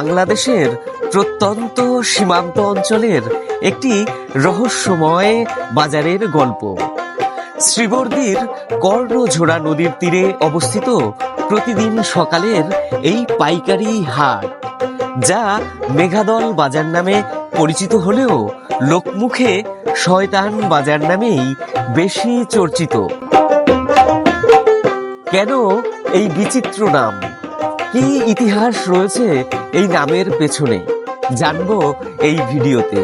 বাংলাদেশের প্রত্যন্ত সীমান্ত অঞ্চলের একটি রহস্যময় বাজারের গল্প। শ্রীবর্দীর কর্ণঝোড়া নদীর তীরে অবস্থিত প্রতিদিন সকালের এই পাইকারি হাট, যা মেঘাদল বাজার নামে পরিচিত হলেও লোকমুখে শয়তান বাজার নামেই বেশি চর্চিত। কেন এই বিচিত্র নাম? কি ইতিহাস রয়েছে এই নামের পেছনে? জানব এই ভিডিওতে।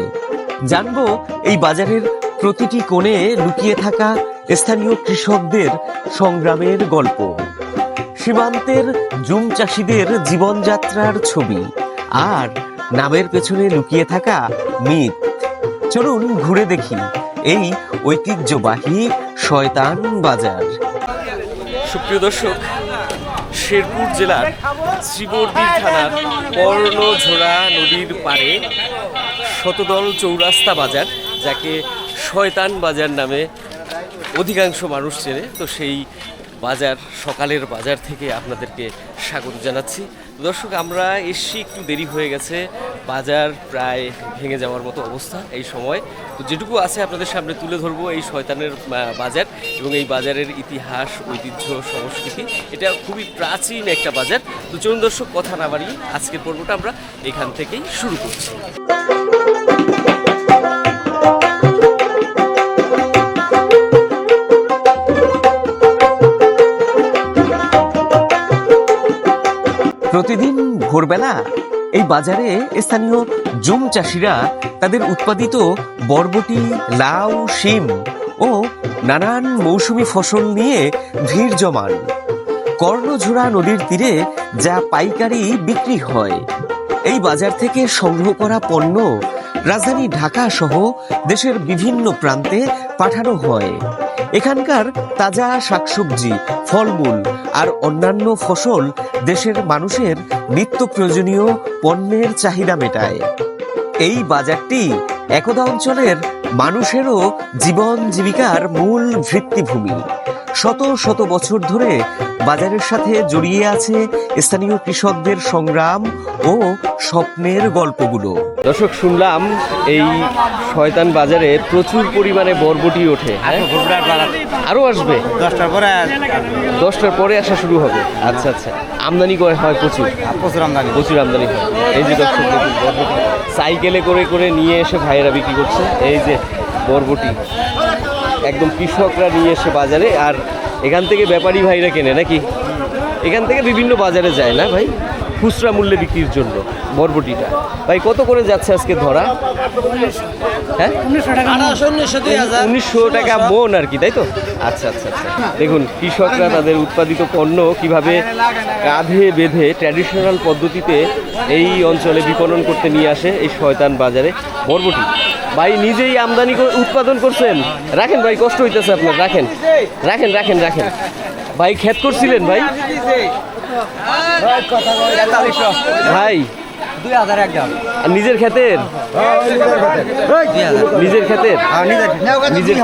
জানব এই বাজারের প্রতিটি কোণে লুকিয়ে থাকা স্থানীয় কৃষকদের সংগ্রামের গল্প। সীমান্তের জুম চাষিদের জীবনযাত্রার ছবি আর নামের পেছনে লুকিয়ে থাকা মিথ। চলুন ঘুরে দেখি এই ঐতিহ্যবাহী শয়তান বাজার। সুপ্রিয় দর্শক শেরপুর জেলার শ্রীবর্দী থানার কর্ণঝোড়া নদীর পাড়ে শতদল চৌরাস্তা বাজার, যাকে শয়তান বাজার নামে অধিকাংশ মানুষ চেনে। তো সেই বাজার, সকালের বাজার থেকে আপনাদেরকে স্বাগত জানাচ্ছি। দর্শক, আমরা এসছি, একটু দেরি হয়ে গেছে। বাজার প্রায় ভেঙে যাওয়ার মতো অবস্থা এই সময়। তো যেটুকু আছে আপনাদের সামনে তুলে ধরবো এই শয়তানের বাজার এবং এই বাজারের ইতিহাস, ঐতিহ্য, সংস্কৃতি। এটা খুবই প্রাচীন একটা বাজার। তো চলুন দর্শক, কথা না বাড়িয়ে আজকের পর্বটা আমরা এখান থেকেই শুরু করছি। প্রতিদিন ভোরবেলা এই বাজারে স্থানীয় জুম চাষিরা তাদের উৎপাদিত বরবটি, লাউ, শিম ও নানান মৌসুমি ফসল নিয়ে ভিড় জমান। কর্ণঝোড়া নদীর তীরে যা পাইকারি বিক্রি হয়। এই বাজার থেকে সংগ্রহ করা পণ্য রাজধানী ঢাকা সহ দেশের বিভিন্ন প্রান্তে পাঠানো হয়। এখানকার তাজা শাকসবজি, ফলমূল আর অন্যান্য ফসল দেশের মানুষের নিত্য প্রয়োজনীয় পণ্যের চাহিদা মেটায়। এই বাজারটি একদা অঞ্চলের মানুষেরও জীবন জীবিকার মূল ভিত্তিভূমি। শত শত বছর ধরে বাজারের সাথে জড়িয়ে আছে স্থানীয় কৃষকদের সংগ্রাম ও স্বপ্নের গল্পগুলো। দর্শক শুনলাম এই শয়তান বাজারে প্রচুর পরিমাণে বরবটি ওঠে হ্যাঁ? আরও আসবে? দশটার পরে দশটার পরে আসা শুরু হবে। আচ্ছা আচ্ছা। আমদানি করে হয় প্রচুর। প্রচুর আমদানি। প্রচুর আমদানি হয়। এই যে দর্শক দেখুন বরবটি। সাইকেলে করে করে নিয়ে এসে ভাইয়েরা বিক্রি করছে। এই যে বরবটি। একদম কৃষকরা নিয়ে এসে বাজারে, আর এখান থেকে ব্যাপারী ভাইরা কেনে নাকি? এখান থেকে বিভিন্ন বাজারে যায় না ভাই? খুচরা মূল্যে বিক্রির জন্য বরবটিটা। ভাই, কত করে যাচ্ছে আজকে ধরা? হ্যাঁ? উনিশশো টাকা মন আর কি, তাই তো? আচ্ছা আচ্ছা আচ্ছা। দেখুন, কৃষকরা তাদের উৎপাদিত পণ্য কীভাবে কাঁধে বেঁধে ট্র্যাডিশনাল পদ্ধতিতে এই অঞ্চলে বিপণন করতে নিয়ে আসে এই শয়তান বাজারে বরবটি। ভাই, নিজেই আমদানি উৎপাদন করছেন? রাখেন ভাই, কষ্ট হইতেছে আপনার। রাখেন। রাখেন রাখেন রাখেন। ভাই, ক্ষেত করছিলেন ভাই? ভাই দুই হাজার একদম নিজের ক্ষেতের? নিজের ক্ষেতের নিজের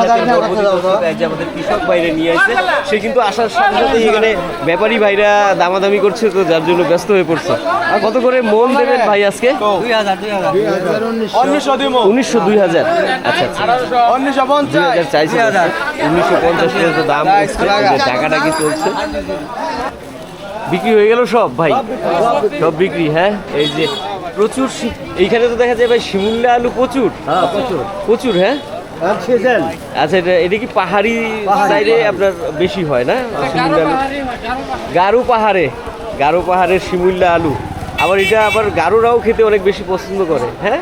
আমাদের কৃষক বাইরে নিয়ে আসছে, সে কিন্তু আসার সাথে সাথে এখানে ব্যাপারী ভাইরা দামাদামি করছে তো যার জন্য ব্যস্ত হয়ে পড়ছে। আর কত করে মন দেবেন ভাই আজকে? উনিশশো দুই হাজার। আচ্ছা আচ্ছা উনিশশো পঞ্চাশ হাজার চাইছে। উনিশশো পঞ্চাশ দাম টাকাটাকি চলছে? বিক্রি হয়ে গেল সব ভাই? সব বিক্রি হ্যাঁ? এই যে প্রচুর এইখানে তো দেখা যায় ভাই শিমুল্লা আলু প্রচুর। প্রচুর। হ্যাঁ? আচ্ছা এটা এটা কি পাহাড়ি সাইডে আপনার বেশি হয় না? শিমুল্লা আলু। গারু পাহাড়ে। গারো পাহাড়ের শিমুল্লা আলু। আবার এটা আবার গারোরাও খেতে অনেক বেশি পছন্দ করে হ্যাঁ?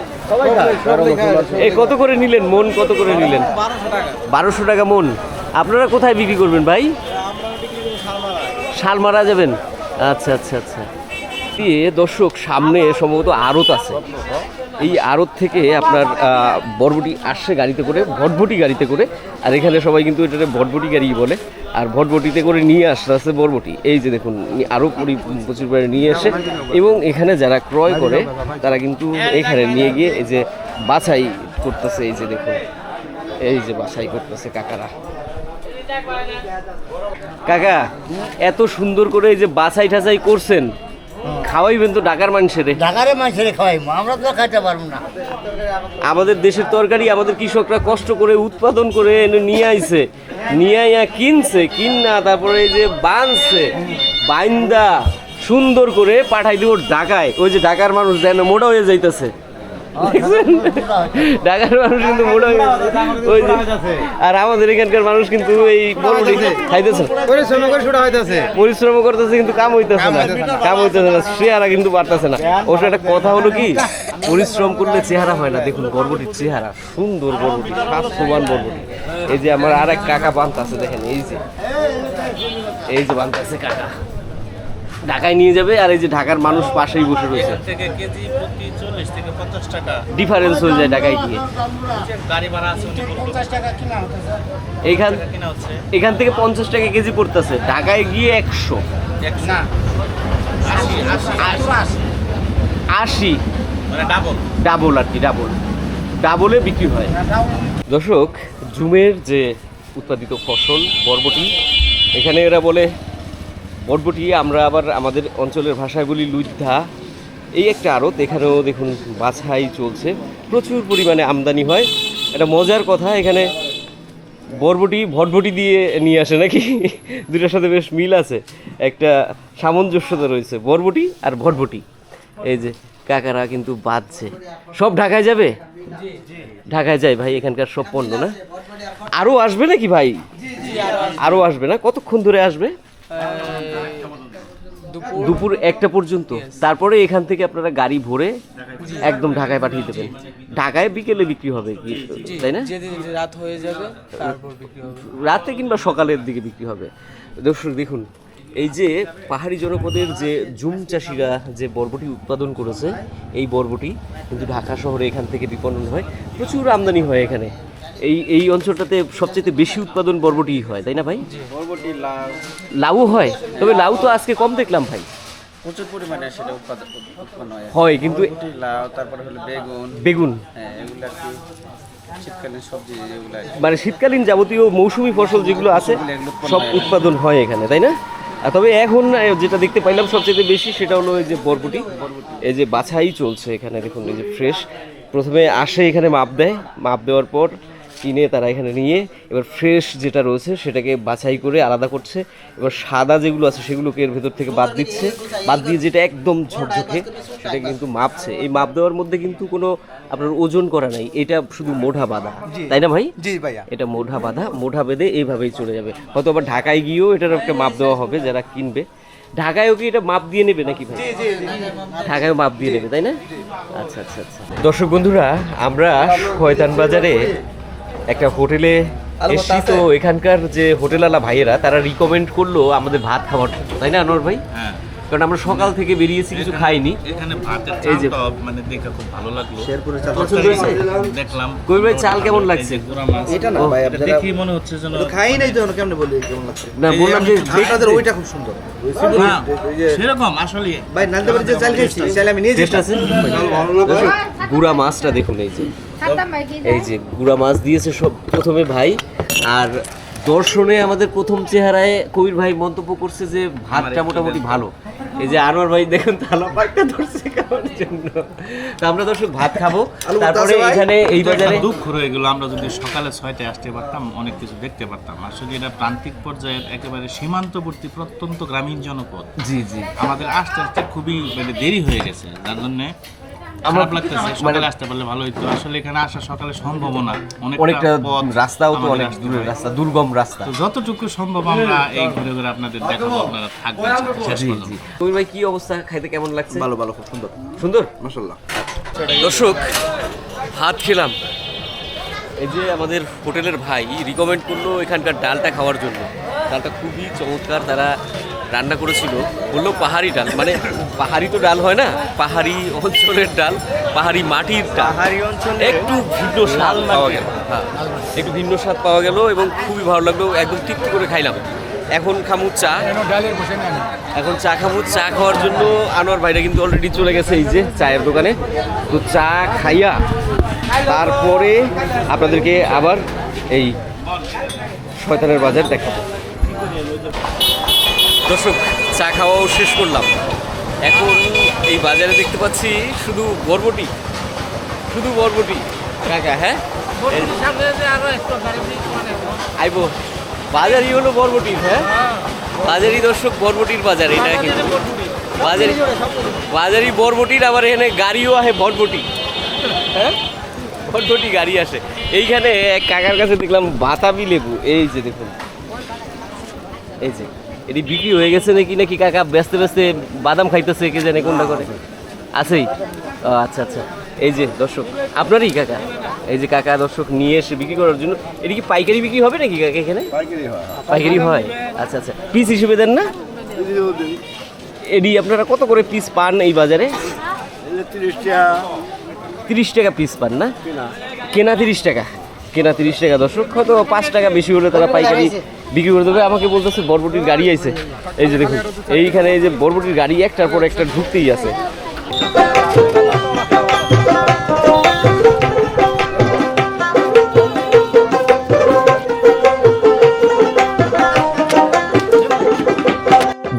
এই কত করে নিলেন মন? কত করে নিলেন? বারোশো টাকা। মন। আপনারা কোথায় বিক্রি করবেন ভাই? শালমারা যাবেন? আচ্ছা আচ্ছা আচ্ছা। দর্শক, সামনে সম্ভবত আড়ত আছে। এই আড়ত থেকে আপনার বরবটি আসছে গাড়িতে করে, ভটভটি গাড়িতে করে। আর এখানে সবাই কিন্তু এটাকে ভটভটি গাড়ি বলে। আর ভটভটিতে করে নিয়ে আসতে আসছে বরবটি। এই যে দেখুন আরও পরি, প্রচুর পরিমাণে নিয়ে আসে এবং এখানে যারা ক্রয় করে, তারা কিন্তু এখানে নিয়ে গিয়ে এই যে বাছাই করতেছে। এই যে দেখুন, এই যে বাছাই করতেছে কাকারা। কাকা এত সুন্দর করে এই যে বাছাই টাছাই করছেন খাওয়াইবেন তো ঢাকার মানুষের। ঢাকারে মানুষের খাওয়াইবো আমরা তো খাইতে পারব না। আমাদের দেশের তরকারি আমাদের কৃষকরা কষ্ট করে উৎপাদন করে এনে নিয়ে আইছে নিয়ে আইয়া কিনছে কিনা তারপরে এই যে বানছে বাইন্দা সুন্দর করে পাঠাই দিব ঢাকায়। ওই যে ঢাকার মানুষ যেন মোটা হয়ে যাইতেছে। দেখছেন? ঢাকার মানুষ কিন্তু মোটা হয়ে যাচ্ছে। ওই যে আর আমাদের এখানকার মানুষ কিন্তু এই খাইতেছে। পরিশ্রম করতেছে কিন্তু কাম হইতেছে না। কাম হইতেছে না। চেহারা কিন্তু বাড়তেছে না। ওটা একটা কথা হলো কি? পরিশ্রম করলে চেহারা হয় না। দেখুন বরবটির চেহারা। সুন্দর বরবটি স্বাস্থ্যবান বরবটি। এই যে আমার আর এক কাকা বান্তাছে দেখেন এই যে। এই যে বান্তাছে কাকা। ঢাকায় নিয়ে যাবে আর এই যে ঢাকার মানুষ পাশেই বসে রয়েছে। থেকে কেজি প্রতি চল্লিশ থেকে পঞ্চাশ টাকা। ডিফারেন্স হয়ে যায় ঢাকায় গিয়ে। গাড়ি ভাড়া আছে উনি বলল। কিনা হচ্ছে এখান থেকে পঞ্চাশ টাকা কেজি পড়তেছে। ঢাকায় গিয়ে একশো। আশি আশি। মানে ডাবল ডাবল আর কি ডাবল ডাবলে বিক্রি হয়। দর্শক জুমের যে উৎপাদিত ফসল বরবটি এখানে এরা বলে বরবটি আমরা আবার আমাদের অঞ্চলের ভাষায় বলি লুদ্ধা এই একটা আড়ত, এখানেও দেখুন বাছাই চলছে। প্রচুর পরিমাণে আমদানি হয়। এটা মজার কথা, এখানে বরবটি, ভটভটি দিয়ে নিয়ে আসে নাকি? দুটার সাথে বেশ মিল আছে। একটা সামঞ্জস্যতা রয়েছে, বরবটি আর ভটভটি। এই যে কাকারা কিন্তু বাঁধছে। সব ঢাকায় যাবে? ঢাকায় যায় ভাই, এখানকার সব পণ্য না? আরও আসবে নাকি ভাই? আরও আসবে না? কতক্ষণ ধরে আসবে? দুপুর একটা পর্যন্ত। তারপরে এখান থেকে আপনারা গাড়ি ভরে একদম ঢাকায় পাঠিয়ে দেবেন। ঢাকায় বিকেলে বিক্রি হবে কি? তাই না? রাত হয়ে যাবে রাতে কিংবা সকালের দিকে বিক্রি হবে। দর্শক দেখুন এই যে পাহাড়ি জনপদের যে জুম চাষিরা যে বরবটি উৎপাদন করেছে এই বরবটি কিন্তু ঢাকা শহরে এখান থেকে বিপণন হয়। প্রচুর আমদানি হয় এখানে। এই এই অঞ্চলটাতে সবচেয়ে বেশি উৎপাদন বরবটি হয় তাই না ভাই? বরবটি লাউ। লাউ হয়? তবে লাউ তো আজকে কম দেখলাম ভাই। প্রচুর পরিমাণে সেটা উৎপাদন উৎপন্ন হয়। হয় কিন্তু লাউ তারপরে হলো বেগুন। বেগুন। হ্যাঁ এগুলো আর কি শীতকালীন সবজি মানে শীতকালীন যাবতীয় মৌসুমী ফসল যেগুলো আছে সব উৎপাদন হয় এখানে তাই না? আর তবে এখন যেটা দেখতে পাইলাম সবচেয়ে বেশি সেটা হলো এই যে বরবটি। এই যে বাছাই চলছে এখানে দেখুন এই যে ফ্রেশ প্রথমে আসে এখানে মাপ দেয় মাপ দেওয়ার পর কিনে তারা এখানে নিয়ে এবার ফ্রেশ যেটা রয়েছে সেটাকে বাছাই করে আলাদা করছে। এবার সাদা যেগুলো আছে সেগুলোকে এর ভেতর থেকে বাদ দিচ্ছে। বাদ দিয়ে যেটা একদম ঝকঝকে সেটা কিন্তু মাপছে। এই মাপ দেওয়ার মধ্যে কিন্তু কোনো আপনার ওজন করা নাই। এটা শুধু মোঢা বাঁধা। তাই না ভাই? জি ভাইয়া। এটা মোঢা বাঁধা। মোঢা বেঁধে এইভাবেই চলে যাবে। হয়তো আবার ঢাকায় গিয়েও এটার একটা মাপ দেওয়া হবে যারা কিনবে। ঢাকায়ও কি এটা মাপ দিয়ে নেবে নাকি ভাই? ঢাকায়ও মাপ দিয়ে নেবে তাই না? আচ্ছা আচ্ছা আচ্ছা। দর্শক বন্ধুরা আমরা শয়তান বাজারে একটা হোটেলে এসছি তো এখানকার যে হোটেলওয়ালা ভাইয়েরা তারা রিকমেন্ড করল আমাদের ভাত খাওয়ার তাই না আনোয়ার ভাই? হ্যাঁ। কারণ আমরা সকাল থেকে বেরিয়েছি কিছু খাইনি। এখানে ভাতের এই যে- চালটা মানে দেখে খুব ভালো লাগল। পছন্দ হয়েছে? দেখলাম। কবির ভাই চাল কেমন লাগছে? গুড়া এটা না ভাই আপনারা দেখেই মনে হচ্ছে যেন খাই নাই তো কেমনে বলি কেমন লাগছে? না বললাম যে আপনাদের ওইটা খুব সুন্দর। সেরকম আসলে ভাই যে চাল খাইছি চাল আমি নিয়ে গুড়া মাছটা দেখুন এই যে। এই যে গুড়া মাছ দিয়েছে সব প্রথমে ভাই। আর দর্শনে আমাদের প্রথম চেহারায় কবির ভাই মন্তব্য করছে যে ভাতটা মোটামুটি ভালো। এই যে আনোয়ার ভাই দেখুন তালা পাকটা ধরছে খাওয়ার জন্য তো আমরা দর্শক ভাত খাব। তারপরে এখানে এই বাজারে দুঃখ রয়ে গেল আমরা যদি সকালে ছয়টায় আসতে পারতাম অনেক কিছু দেখতে পারতাম। আসলে এটা প্রান্তিক পর্যায়ের একেবারে সীমান্তবর্তী প্রত্যন্ত গ্রামীণ জনপদ। জি জি। আমাদের আসতে আসতে খুবই মানে দেরি হয়ে গেছে। যার জন্য আমার- লাগতেছে মানে- সকালে আসতে পারলে ভালো হইতো। আসলে এখানে আসা সকালে সম্ভব না। অনেকটা রাস্তাও তো অনেক দূরের রাস্তা দুর্গম রাস্তা। যতটুকু সম্ভব আমরা এই ঘুরে ঘুরে আপনাদের দেখাবো আপনারা থাকবেন জি জি কবির ভাই কি অবস্থা? খাইতে কেমন লাগছে? ভালো ভালো খুব সুন্দর। সুন্দর? মাশাআল্লাহ। দর্শক ভাত খেলাম। এই যে আমাদের হোটেলের ভাই রিকমেন্ড করল এখানকার ডালটা খাওয়ার জন্য। ডালটা খুবই চমৎকার তারা রান্না করেছিল বলল পাহাড়ি ডাল। মানে পাহাড়ি তো ডাল হয় না পাহাড়ি অঞ্চলের ডাল পাহাড়ি মাটির পাহাড়ি অঞ্চলে একটু ভিন্ন স্বাদ পাওয়া গেল। হ্যাঁ একটু ভিন্ন স্বাদ পাওয়া গেল এবং খুবই ভালো লাগল একদম তৃপ্তি করে খাইলাম। এখন খামু চা। এখন চা খামু চা খাওয়ার জন্য আনোয়ার ভাইরা কিন্তু অলরেডি চলে গেছে এই যে চায়ের দোকানে। তো চা খাইয়া তারপরে আপনাদেরকে আবার এই শয়তানের বাজার দেখাবো। দর্শক চা খাওয়াও শেষ করলাম। এখন এই বাজারে দেখতে পাচ্ছি শুধু বরবটি। শুধু বরবটি। কাকা হ্যাঁ? আইব। বাজারই হলো বরবটির হ্যাঁ? বাজারই দর্শক বরবটির বাজার এটা কিন্তু। বাজারি বাজারি বরবটির আবার এখানে গাড়িও আসে বরবটি। হ্যাঁ? বরবটি গাড়ি আসে। এইখানে এক কাকার কাছে দেখলাম বাতাবি লেবু। এই যে দেখুন। এই যে। এটি বিক্রি হয়ে গেছে নাকি নাকি কাকা ব্যস্ত ব্যস্তে বাদাম খাইতেছে কে জানে কোনটা করে? আছেই। ও আচ্ছা আচ্ছা। এই যে দর্শক আপনারই কাকা। এই যে কাকা দর্শক নিয়ে এসে বিক্রি করার জন্য এটি কি পাইকারি বিক্রি হবে নাকি কাকা এখানে? পাইকারি হয়। আচ্ছা আচ্ছা। পিস হিসেবে দেন না? এডি আপনারা কত করে পিস পান এই বাজারে? তিরিশ টাকা। পিস পান না? কেনা তিরিশ টাকা। কেনা তিরিশ টাকা। দর্শক, হয়তো পাঁচ টাকা বেশি হলে তারা পাইকারি বিক্রি করে দেবে। আমাকে বলতেছে, বরবটির গাড়ি আইছে। এই যে দেখুন, এইখানে এই যে বরবটির গাড়ি, একটার পর একটা ঢুকতেই আছে।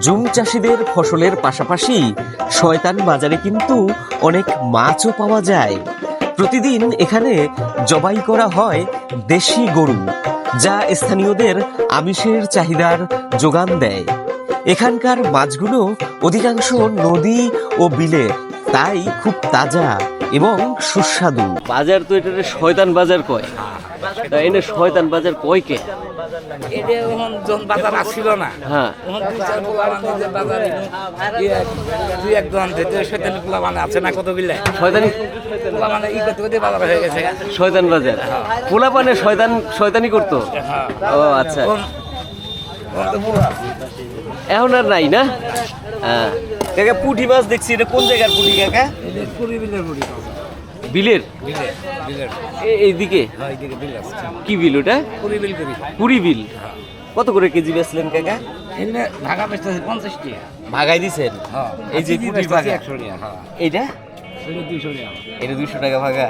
জুম চাষিদের ফসলের পাশাপাশি শয়তান বাজারে কিন্তু অনেক মাছও পাওয়া যায়। প্রতিদিন এখানে জবাই করা হয় দেশি গরু, যা স্থানীয়দের আমিষের চাহিদার যোগান দেয়। এখানকার মাছগুলো অধিকাংশ নদী ও বিলে তাই খুব তাজা। এবং সুস্বাদু। বাজার তো এটা শয়তান বাজার কয়। তাই এনে শয়তান বাজার কয় কে? এটা এখন বাজার আসছিল না হ্যাঁ। তখন দুই চার পোলা মানে যে বাজার দুই এক দোকান থেকে শৈতানি পোলা মানে আছে না কতগুলা? শয়তানি? পোলা মানে ই করতে করতে বাজার হয়ে গেছে? শয়তান বাজার? পোলা পানে শয়তান শয়তানি করতো? ও আচ্ছা। এখন আর নাই না? হ্যাঁ। কাকা পুঁটি মাছ দেখছি এটা কোন জায়গার পুঁটি কাকা বিলের বুড়ি বিলের? এইদিকে? হ্যাঁ কি বিল ওটা? কুড়ি বিল করি। পুরি বিল। কত করে কেজি বেচলেন কাকা? ঢাকা বেচতেছে পঞ্চাশ টাকা। ভাগাই দিছেন? হ্যাঁ এই যে পুঁটির ভাগা। একশো টাকা হ্যাঁ। এইটা? এটা দুইশো টাকা। ভাগা।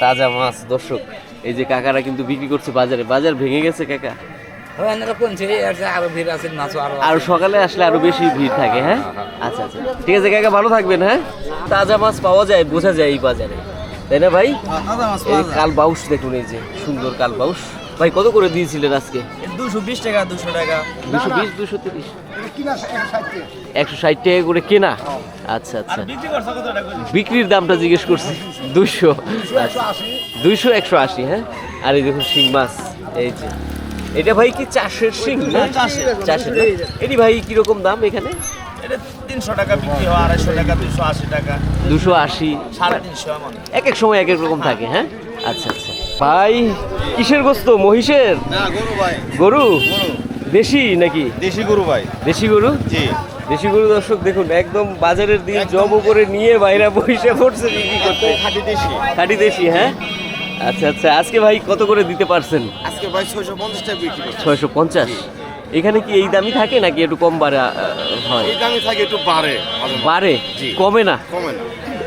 তাজা মাছ দর্শক। এই যে কাকারা কিন্তু বিক্রি করছে বাজারে। বাজার ভেঙে গেছে কাকা। হ্যাঁ আর সকালে আসলে আরও বেশি ভিড় থাকে হ্যাঁ। আচ্ছা আচ্ছা। ঠিক আছে কাকা ভালো থাকবেন হ্যাঁ? তাজা মাছ পাওয়া যায় বোঝা যায় এই বাজারে। তাই না ভাই? এই কাল বাউস দেখুন এই যে সুন্দর কাল বাউস ভাই কত করে দিয়েছিলেন আজকে? দুশো বিশ টাকা দুশো টাকা। দুশো বিশ দুশো তিরিশ। একশো ষাট টাকা করে কেনা? আচ্ছা আচ্ছা। বিক্রির দামটা জিজ্ঞেস করছি। দুশো। দুইশো একশো আশি। হ্যাঁ? আর এই দেখুন শিং মাছ এই যে। এটা ভাই কি চাষের শিং না? চাষের। এটি ভাই কীরকম দাম এখানে? এটা তিনশো টাকা বিক্রি হয় আড়াইশো টাকা দুশো আশি টাকা। দুশো আশি। সাড়ে তিনশো এমন। এক এক সময় এক এক রকম থাকে হ্যাঁ? আচ্ছা আচ্ছা। ভাই কিসের গোস্ত? মহিষের? না গরু ভাই। গরু? দেশি নাকি? দেশি গরু ভাই। দেশি গরু? জি। দেশি গরু দর্শক দেখুন একদম বাজারের দিন জব করে নিয়ে বাইরে বসে পড়ছে বিক্রি করতে। খাঁটি দেশি। খাঁটি দেশি হ্যাঁ? আচ্ছা আচ্ছা। আজকে ভাই কত করে দিতে পারছেন? আজকে ভাই ছয়শো পঞ্চাশ টাকা বিক্রি ছয়শো পঞ্চাশ। এখানে কি এই দামই থাকে নাকি একটু কম বাড়া হয়? এই দামে থাকে একটু বাড়ে বাড়ে? কমে না? কমে না।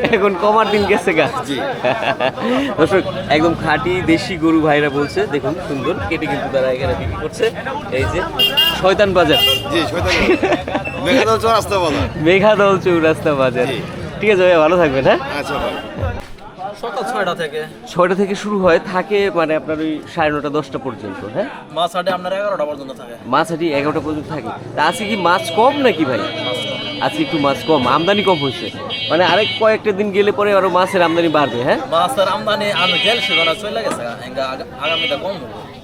এখন কমার দিন গেছে গা। জি। দর্শক একদম খাঁটি দেশি গরু ভাইরা বলছে দেখুন সুন্দর কেটে কিন্তু তারা এখানে বিক্রি করছে। এই যে শয়তান বাজার। জি শয়তান মেঘাদল চৌরাস্তা বলা মেঘাদল চৌরাস্তা বাজার। ঠিক আছে ভাই ভালো থাকবেন হ্যাঁ? আচ্ছা ভাই সকাল ছয়টা থেকে। ছয়টা থেকে শুরু হয় থাকে মানে আপনার ওই সাড়ে নটা দশটা পর্যন্ত হ্যাঁ? মাছ হাটে আপনার এগারোটা পর্যন্ত থাকে। মাছ হাটি এগারোটা পর্যন্ত থাকে। তা আজকে কি মাছ কম নাকি ভাই? আজকে একটু মাছ কম আমদানি কম হয়েছে। মানে আরেক কয়েকটা দিন গেলে পরে আরও মাছের আমদানি বাড়বে হ্যাঁ? মাছের আমদানি আমি গেল সেখানে চলে গেছে। এঙ্গা আগা- আগামীতে কম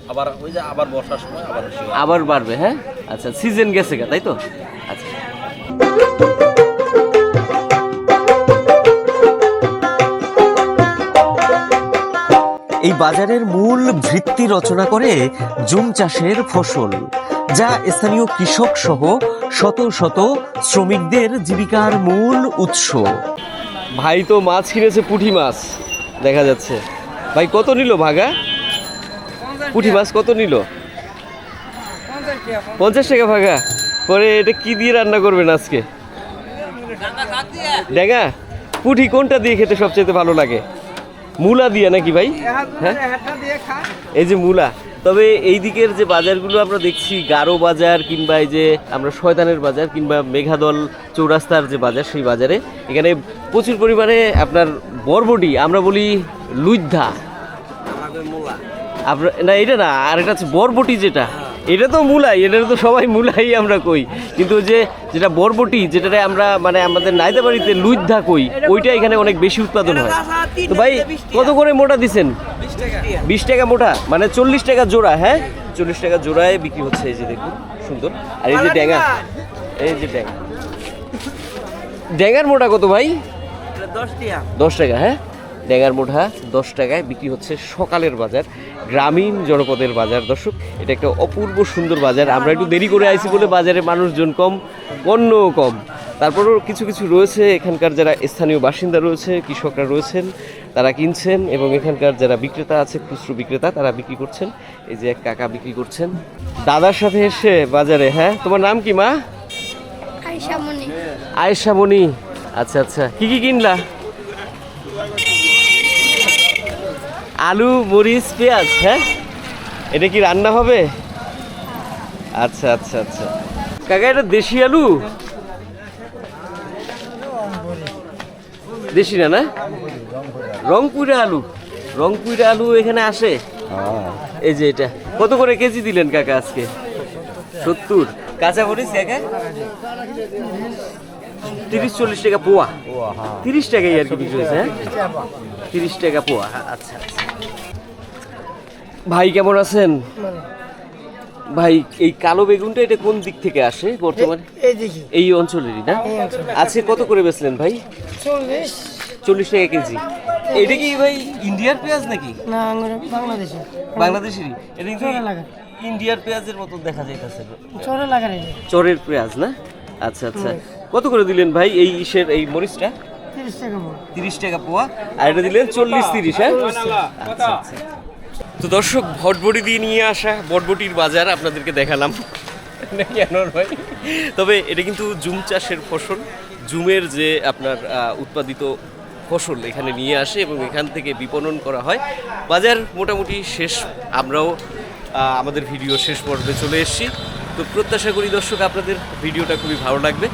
আবার ওই যে আবার বর্ষার সময় আবার আবার বাড়বে হ্যাঁ? আচ্ছা সিজন গেছে গা তাই তো? আচ্ছা। এই বাজারের মূল ভিত্তি রচনা করে জুম চাষের ফসল, যা স্থানীয় কৃষক সহ শত শত শ্রমিকদের জীবিকার মূল উৎস। ভাই তো মাছ কিনেছে, পুঁটি মাছ, দেখা যাচ্ছে। ভাই, কত নিল ভাগা? পুঁটি মাছ কত নিল? পঞ্চাশ টাকা ভাগা। পরে এটা কি দিয়ে রান্না করবেন আজকে? ডেঙ্গা পুঁটি কোনটা দিয়ে খেতে সবচেয়ে ভালো লাগে? মূলা দিয়ে নাকি ভাই? হ্যাঁ? এই যে মূলা। তবে এই দিকের যে বাজারগুলো আমরা দেখছি গারো বাজার কিংবা এই যে আমরা শয়তানের বাজার কিংবা মেঘাদল চৌরাস্তার যে বাজার সেই বাজারে এখানে প্রচুর পরিমাণে আপনার বরবটি আমরা বলি লুইদ্ধা আপনার না এটা না আর এটা হচ্ছে বরবটি যেটা। এটা তো মূলাই এটা তো সবাই মূলাই আমরা কই। কিন্তু যে যেটা বরবটি যেটা আমরা মানে আমাদের নাইদা নাইদাবাড়িতে লুইদ্ধা কই ওইটা এখানে অনেক বেশি উৎপাদন হয়। তো ভাই কত করে মোটা দিছেন? বিশ টাকা। মোটা মানে চল্লিশ টাকা জোড়া হ্যাঁ? চল্লিশ টাকা জোড়ায় বিক্রি হচ্ছে এই যে দেখুন সুন্দর। আর এই যে ড্যাঙা এই যে ড্যাঙা ড্যাঙার মোটা কত ভাই? দশ টাকা হ্যাঁ? ড্যাঙার মোটা দশ টাকায় বিক্রি হচ্ছে সকালের বাজার গ্রামীণ জনপদের বাজার। দর্শক এটা একটা অপূর্ব সুন্দর বাজার। আমরা একটু দেরি করে আইছি বলে বাজারে মানুষজন কম পণ্যও কম। তারপরেও কিছু কিছু রয়েছে। এখানকার যারা স্থানীয় বাসিন্দা রয়েছে কৃষকরা রয়েছেন তারা কিনছেন এবং এখানকার যারা বিক্রেতা আছে খুচরো বিক্রেতা তারা বিক্রি করছেন। এই যে এক কাকা বিক্রি করছেন। দাদার সাথে এসে বাজারে হ্যাঁ? তোমার নাম কি মা? আয়সা মনি। আয়েশা মনি। আচ্ছা আচ্ছা। কি কি কিনলা? আলু মরিচ পেঁয়াজ হ্যাঁ? এটা কি রান্না হবে? আচ্ছা আচ্ছা আচ্ছা। কাকা এটা দেশি আলু? দেশি না না? রংপুরে আলু। রংপুরে আলু এখানে আসে? এই যে এটা। কত করে কেজি দিলেন কাকা আজকে? সত্তর। কাঁচা মরিচ কাকা? তিরিশ চল্লিশ টাকা পোয়া। তিরিশ টাকাই আর কি বিক্রি হয়েছে হ্যাঁ? তিরিশ টাকা পোয়া। আচ্ছা আচ্ছা। ভাই কেমন আছেন? ভাই এই কালো বেগুনটা এটা কোন দিক থেকে আসে বর্তমানে? এই এই অঞ্চলেরই না? আজকে কত করে বেচলেন ভাই? চল্লিশ। টাকা কেজি। এটা কি ভাই ইন্ডিয়ার পেঁয়াজ নাকি? না বাংলাদেশে বাংলাদেশেরই? এটা। ইন্ডিয়ার পেঁয়াজের মতন দেখা যাইতেছে। চরে লাগারে চরের পেঁয়াজ না? আচ্ছা আচ্ছা। কত করে দিলেন ভাই এই ইসের এই মরিচটা? তিরিশ টাকা তিরিশ টাকা পোয়া। আর এটা দিলেন চল্লিশ তিরিশ হ্যাঁ? আচ্ছা, আচ্ছা। তো দর্শক ভটবটি দিয়ে নিয়ে আসা বটবটির বাজার আপনাদেরকে দেখালাম। নাকি ভাই? তবে এটা কিন্তু জুম চাষের ফসল। জুমের যে আপনার উৎপাদিত ফসল এখানে নিয়ে আসে এবং এখান থেকে বিপণন করা হয়। বাজার মোটামুটি শেষ, আমরাও আমাদের ভিডিও শেষ পর্বে চলে এসেছি। তো প্রত্যাশা করি দর্শক, আপনাদের ভিডিওটা খুবই ভালো লাগবে।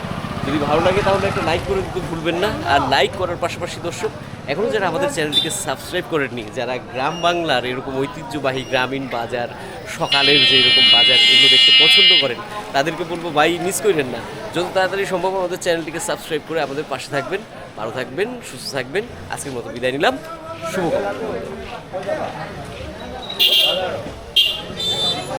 যদি ভালো লাগে তাহলে একটা লাইক করে দিতে ভুলবেন না। আর লাইক করার পাশাপাশি দর্শক এখনও যারা আমাদের চ্যানেলটিকে সাবস্ক্রাইব করেননি, যারা গ্রাম বাংলার এরকম ঐতিহ্যবাহী গ্রামীণ বাজার, সকালের যে এরকম বাজার এগুলো দেখতে পছন্দ করেন, তাদেরকে বলব, ভাই মিস করেন না। যত তাড়াতাড়ি সম্ভব আমাদের চ্যানেলটিকে সাবস্ক্রাইব করে আমাদের পাশে থাকবেন, ভালো থাকবেন, সুস্থ থাকবেন। আজকের মতো বিদায় নিলাম। শুভকামনা।